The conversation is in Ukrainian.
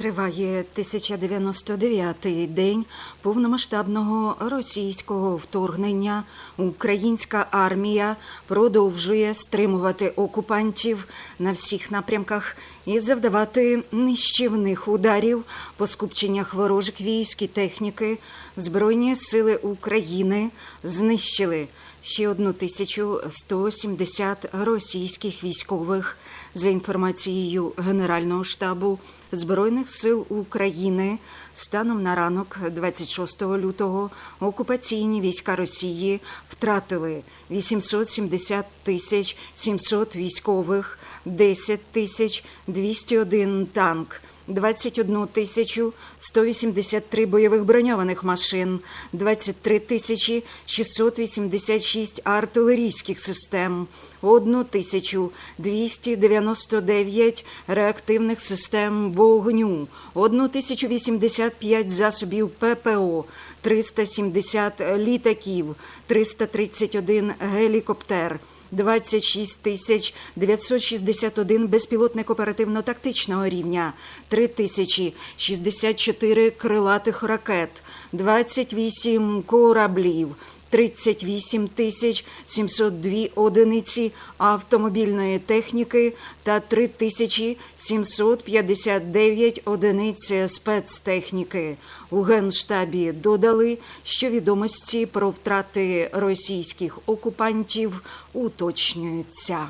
Триває 1099-й день повномасштабного російського вторгнення. Українська армія продовжує стримувати окупантів на всіх напрямках і завдавати нищівних ударів по скупченнях ворожих військ і техніки. Збройні сили України знищили ще 1170 російських військових. За інформацією Генерального штабу Збройних сил України станом на ранок 26 лютого окупаційні війська Росії втратили 870 тисяч 700 військових, 10 тисяч 201 танк. 21 тисячу 183 бойових броньованих машин, 23 тисячі 686 артилерійських систем, 1 тисячу 299 реактивних систем вогню, 1 тисячу 85 засобів ППО, 370 літаків, 331 гелікоптер. 26 тисяч 961 безпілотник оперативно-тактичного рівня, 3 тисячі 64 крилатих ракет, 28 кораблів, 38 тисяч 702 одиниці автомобільної техніки та 3 тисячі 759 одиниць спецтехніки. У Генштабі додали, що відомості про втрати російських окупантів уточнюються.